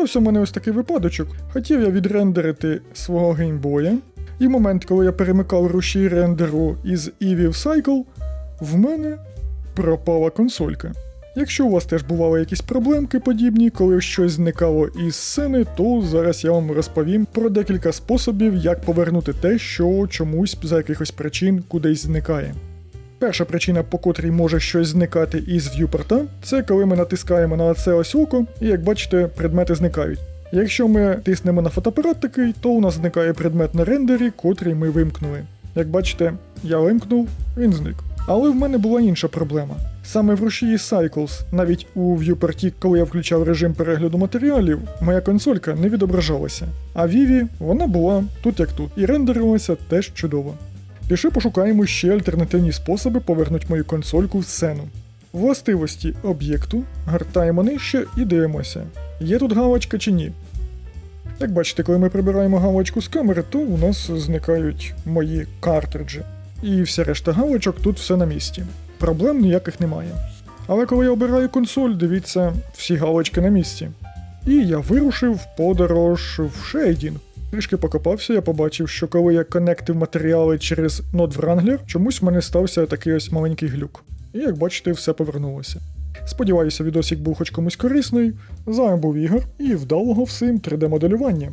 Стався в мене ось такий випадочок. Хотів я відрендерити свого геймбоя, і в момент, коли я перемикав рушій рендеру із Eevee в Cycle, в мене пропала консолька. Якщо у вас теж бували якісь проблемки подібні, коли щось зникало із сцени, то зараз я вам розповім про декілька способів, як повернути те, що чомусь за якихось причин кудись зникає. Перша причина, по котрій може щось зникати із в'юпорта, це коли ми натискаємо на це ось око, і як бачите, предмети зникають. Якщо ми тиснемо на фотоапарат такий, то у нас зникає предмет на рендері, котрий ми вимкнули. Як бачите, я вимкнув, він зник. Але в мене була інша проблема. Саме в рушії Cycles, навіть у в'юпорті, коли я включав режим перегляду матеріалів, моя консолька не відображалася. А Vivi вона була тут як тут, і рендерилася теж чудово. Пішли пошукаємо ще альтернативні способи повернути мою консольку в сцену. Властивості об'єкту, гортаємо нижче і дивимося, є тут галочка чи ні. Як бачите, коли ми прибираємо галочку з камери, то у нас зникають мої картриджі. І вся решта галочок тут все на місці. Проблем ніяких немає. Але коли я обираю консоль, дивіться, всі галочки на місці. І я вирушив в подорож в шейдінг. Трішки покопався, я побачив, що коли я конектив матеріали через Node Wrangler, чомусь в мене стався такий ось маленький глюк. І як бачите, все повернулося. Сподіваюся, відосик був хоч комусь корисний. З вами був Ігор і вдалого всім 3D-моделювання.